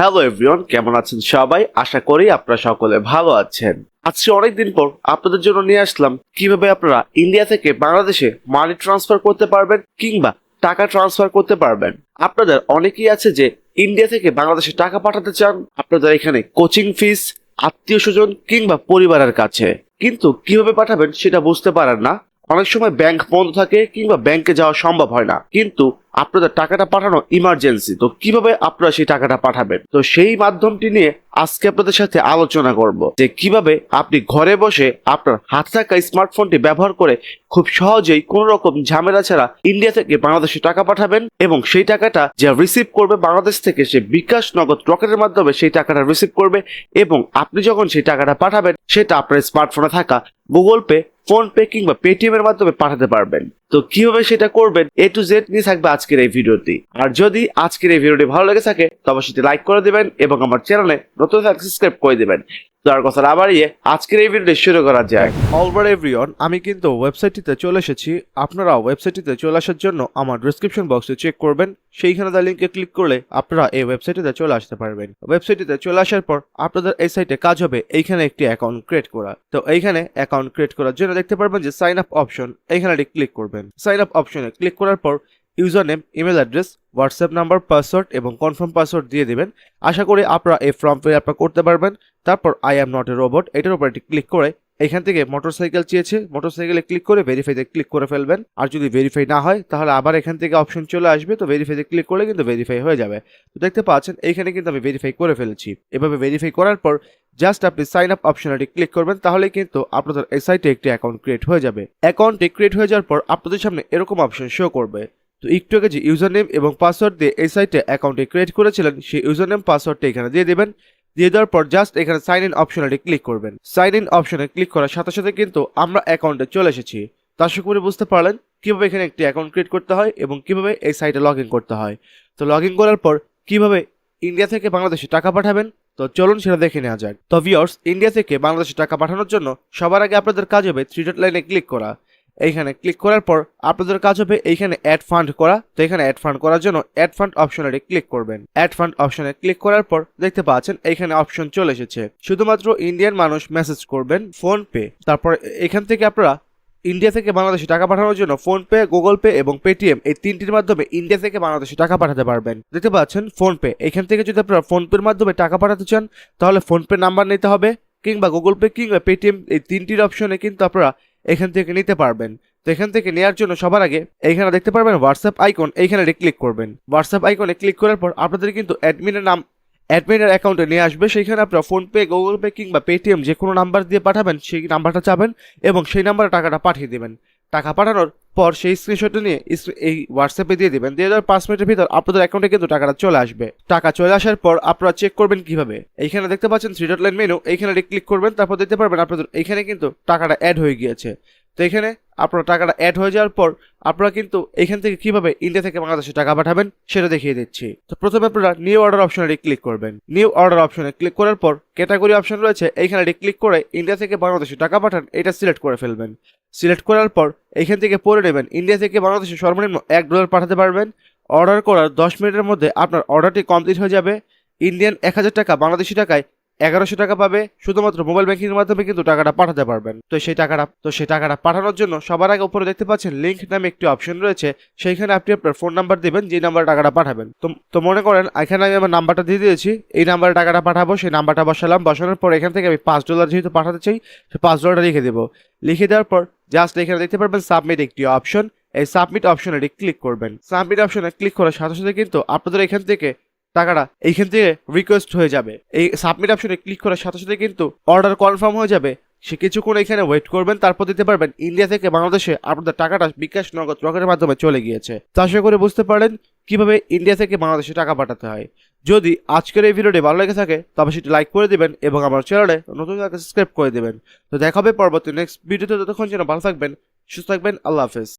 Hello everyone কেমন আছেন সবাই? আশা করি আপনারা সকলে ভালো আছেন। আজকে অনেকদিন পর আপনাদের জন্য নিয়ে আসলাম কীভাবে আপনারা ইন্ডিয়া থেকে বাংলাদেশে মানি ট্রান্সফার করতে পারবেন কিংবা টাকা ট্রান্সফার করতে পারবেন। আপনাদের অনেকেই আছে যে ইন্ডিয়া থেকে বাংলাদেশে টাকা পাঠাতে চান। আপনাদের এখানে কোচিং ফিস আত্মীয় স্বজন কিংবা পরিবারের কাছে। কিন্তু কীভাবে পাঠাবেন সেটা বুঝতে পারেন না। অনেক সময় ব্যাংক বন্ধ থাকে কিংবা ব্যাংকে যাওয়া সম্ভব হয় না। কিন্তু আপনাদের টাকাটা পাঠানো ইমার্জেন্সি তো কীভাবে আপনারা সেই টাকাটা পাঠাবেন? তো সেই মাধ্যমটি নিয়ে আজকে আপনাদের সাথে আলোচনা করব, যে কীভাবে আপনি ঘরে বসে আপনার হাতে থাকা স্মার্টফোনটি ব্যবহার করে খুব সহজেই কোনো রকম ঝামেলা ছাড়া ইন্ডিয়া থেকে বাংলাদেশে টাকা পাঠাবেন এবং সেই টাকাটা যে রিসিভ করবে বাংলাদেশ থেকে সে বিকাশ নগদ রকেটের মাধ্যমে সেই টাকাটা রিসিভ করবে এবং আপনি যখন সেই টাকাটা পাঠাবেন, সেটা আপনার স্মার্টফোনে থাকা গুগল পে ফোন পে কিংবা পেটিএম এর মাধ্যমে পাঠাতে পারবেন। তো কীভাবে সেটা করবেন এ টু জেড নিয়ে থাকবে আজকের এই ভিডিওটি। আর যদি আজকের এই ভিডিওটি ভালো লেগে থাকে তবে সেটি লাইক করে দেবেন এবং আমার চ্যানেলে নতুন সাবস্ক্রাইব করে দিবেন। তো আর কথা না বাড়িয়ে আজকের এই ভিডিওটি শুরু করা যায় অলবার এভরিওয়ান আমি কিন্তু ওয়েবসাইটটিতে চলে এসেছি। আপনারা ওয়েবসাইটটিতে চলে আসার জন্য আমার ডিসক্রিপশন বক্সে চেক করবেন। সেইখানে তার লিঙ্কে ক্লিক করলে আপনারা এই ওয়েবসাইটটিতে চলে আসতে পারবেন। ওয়েবসাইটটিতে চলে আসার পর আপনাদের এই সাইটে কাজ হবে এইখানে একটি অ্যাকাউন্ট ক্রিয়েট করা। তো এইখানে অ্যাকাউন্ট ক্রিয়েট করার জন্য দেখতে পারবেন যে সাইন আপ অপশন এইখানে ক্লিক করবেন। সাইন আপ অপশনে ক্লিক করার পর user name email address, WhatsApp number, password এবং কনফার্ম পাসওয়ার্ড দিয়ে দেবেন। আশা করি আপনারা এই ফর্ম ফিল আপটা করতে পারবেন। তারপর I am not a robot এটার উপর একটি ক্লিক করে এখান থেকে মোটরসাইকেল চেয়েছে, মোটরসাইকেলে ক্লিক করে ভেরিফাইতে ক্লিক করে ফেলবেন। আর যদি ভেরিফাই না হয়, তাহলে আবার এখান থেকে অপশন চলে আসবে। তো ভেরিফাইতে ক্লিক করলে কিন্তু ভেরিফাই হয়ে যাবে। তো দেখতে পাচ্ছেন, এইখানে কিন্তু আমি ভেরিফাই করে ফেলেছি। এভাবে ভেরিফাই করার পর জাস্ট আপনি সাইন আপ অপশনটি ক্লিক করবেন, তাহলে কিন্তু আপনাদের এই সাইটে একটি অ্যাকাউন্ট ক্রিয়েট হয়ে যাবে। অ্যাকাউন্টটি ক্রিয়েট হয়ে যাওয়ার পর আপনাদের সামনে এরকম অপশন শো করবে। তো একটু আগে যে ইউজার নেম এবং পাসওয়ার্ড দিয়ে এই সাইটে অ্যাকাউন্টটি ক্রিয়েট করেছিলেন, সেই ইউজার নেম পাসওয়ার্ডটা এখানে দিয়ে দেবেন। দিয়ে দেওয়ার পর জাস্ট এখানে সাইন ইন অপশনটি ক্লিক করবেন। সাইন ইন অপশনে ক্লিক করার সাথে সাথে কিন্তু আমরা অ্যাকাউন্টে চলে এসেছি। তা করি বুঝতে পারলেন কীভাবে এখানে একটি অ্যাকাউন্ট ক্রিয়েট করতে হয় এবং কীভাবে এই সাইটে লগ করতে হয়। তো লগ করার পর কীভাবে ইন্ডিয়া থেকে বাংলাদেশে টাকা পাঠাবেন? তো চলুন সেটা দেখে নেওয়া যাক। তো ভিওর্স ইন্ডিয়া থেকে বাংলাদেশে টাকা পাঠানোর জন্য সবার আগে আপনাদের কাজ হবে থ্রি ডট লাইনে ক্লিক করা। এইখানে ক্লিক করার পর আপনাদের কাজ হবে এইখানে অ্যাড ফান্ড করা। তো এখানে অ্যাড ফান্ড করার জন্য অ্যাড ফান্ড অপশনে ক্লিক করবেন। অ্যাড ফান্ড অপশনে ক্লিক করার পর দেখতে পাচ্ছেন এইখানে অপশন চলে এসেছে। শুধুমাত্র ইন্ডিয়ান মানুষ মেসেজ করবেন ফোন পে তারপর এখান থেকে আপনারা ইন্ডিয়া থেকে বাংলাদেশে টাকা পাঠানোর জন্য ফোন পে গুগল পে এবং পেটিএম এই তিনটির মাধ্যমে ইন্ডিয়া থেকে বাংলাদেশে টাকা পাঠাতে পারবেন। দেখতে পাচ্ছেন ফোন পে এখান থেকে যদি আপনারা ফোন পের মাধ্যমে টাকা পাঠাতে চান, তাহলে ফোন পে নাম্বার নিতে হবে কিংবা গুগল পে কিংবা পেটিএম এই তিনটির অপশনে কিন্তু আপনারা এখান থেকে নিতে পারবেন। তো এখান থেকে নেওয়ার জন্য সবার আগে এইখানে দেখতে পারবেন হোয়াটসঅ্যাপ আইকন এইখানে ক্লিক করবেন। হোয়াটসঅ্যাপ আইকনে ক্লিক করার পর আপনাদের কিন্তু অ্যাডমিনের নাম অ্যাডমিনের অ্যাকাউন্টে নিয়ে আসবে। সেইখানে আপনারা ফোনপে গুগল পে কিংবা পেটিএম যে কোনো নাম্বার দিয়ে পাঠাবেন, সেই নাম্বারটা চাবেন এবং সেই নাম্বারে টাকাটা পাঠিয়ে দেবেন। টাকা পাঠানোর পর সেই স্ক্রিনশটটা নিয়ে এই হোয়াটসঅ্যাপে দিয়ে দেবেন। দিয়ে দেওয়ার পাঁচ মিনিটের ভিতর আপনাদের অ্যাকাউন্টে কিন্তু টাকাটা চলে আসবে। টাকা চলে আসার পর আপনারা চেক করবেন কীভাবে। এইখানে দেখতে পাচ্ছেন থ্রি ডট লাইন মেনু এইখানে ক্লিক করবেন, তারপর দেখতে পারবেন আপনাদের এইখানে কিন্তু টাকাটা অ্যাড হয়ে গিয়েছে। তো এখানে আপনার টাকাটা অ্যাড হয়ে যাওয়ার পর আপনারা কিন্তু এখান থেকে কীভাবে ইন্ডিয়া থেকে বাংলাদেশে টাকা পাঠাবেন সেটা দেখিয়ে দিচ্ছি। তো প্রথমে আপনারা নিউ অর্ডার অপশনে ক্লিক করবেন। নিউ অর্ডার অপশনে ক্লিক করার পর ক্যাটাগরি অপশন রয়েছে এইখানে ক্লিক করে ইন্ডিয়া থেকে বাংলাদেশে টাকা পাঠান, এটা সিলেক্ট করে ফেলবেন। সিলেক্ট করার পর এখান থেকে পড়ে নেবেন ইন্ডিয়া থেকে বাংলাদেশে সর্বনিম্ন এক ডলার পাঠাতে পারবেন। অর্ডার করার দশ মিনিটের মধ্যে আপনার অর্ডারটি কমপ্লিট হয়ে যাবে। ইন্ডিয়ান এক হাজার টাকা বাংলাদেশি টাকায় এগারোশো টাকা পাবে, শুধুমাত্র মোবাইল ব্যাংকিং এর মাধ্যমে কিন্তু টাকাটা পাঠাতে পারবেন। তো সেই টাকাটা, তো সেই টাকাটা পাঠানোর জন্য সবার আগে উপরে দেখতে পাচ্ছেন লিঙ্ক নামে একটি অপশন রয়েছে। সেইখানে আপনি আপনার ফোন নাম্বার দেবেন যে নাম্বারে টাকাটা পাঠাবেন। তো মনে করেন, এখানে আমি আমার নাম্বারটা দিয়ে দিয়েছি, এই নাম্বারে টাকাটা পাঠাবো, সেই নাম্বারটা বসালাম, বসানোর পর এখান থেকে আমি পাঁচ ডলার যেহেতু পাঠাতে চাই সেই পাঁচ ডলারটা লিখে দেবো। লিখে দেওয়ার পর জাস্ট এখানে দেখতে পারবেন সাবমিট একটি অপশন এই সাবমিট অপশনে ক্লিক করবেন। সাবমিট অপশনে ক্লিক করার সাথে সাথে কিন্তু আপনাদের এখান থেকে টাকাটা এইখান থেকে রিকোয়েস্ট হয়ে যাবে। এই সাবমিট অপশনে ক্লিক করার সাথে সাথে কিন্তু অর্ডার কনফার্ম হয়ে যাবে। সে কিছুক্ষণ এখানে ওয়েট করবেন, তারপর দিতে পারবেন ইন্ডিয়া থেকে বাংলাদেশে আপনাদের টাকাটা বিকাশ নগদ রকেটের মাধ্যমে চলে গিয়েছে। তা আশা করে বুঝতে পারেন কীভাবে ইন্ডিয়া থেকে বাংলাদেশে টাকা পাঠাতে হয়। যদি আজকের এই ভিডিওটি ভালো লেগে থাকে, তবে সেটি লাইক করে দিবেন এবং আমার চ্যানেলে নতুন সাবস্ক্রাইব করে দেবেন। তো দেখা হবে পরবর্তী নেক্সট ভিডিওতে ততক্ষণ যেন ভালো থাকবেন, সুস্থ থাকবেন, আল্লাহ হাফেজ।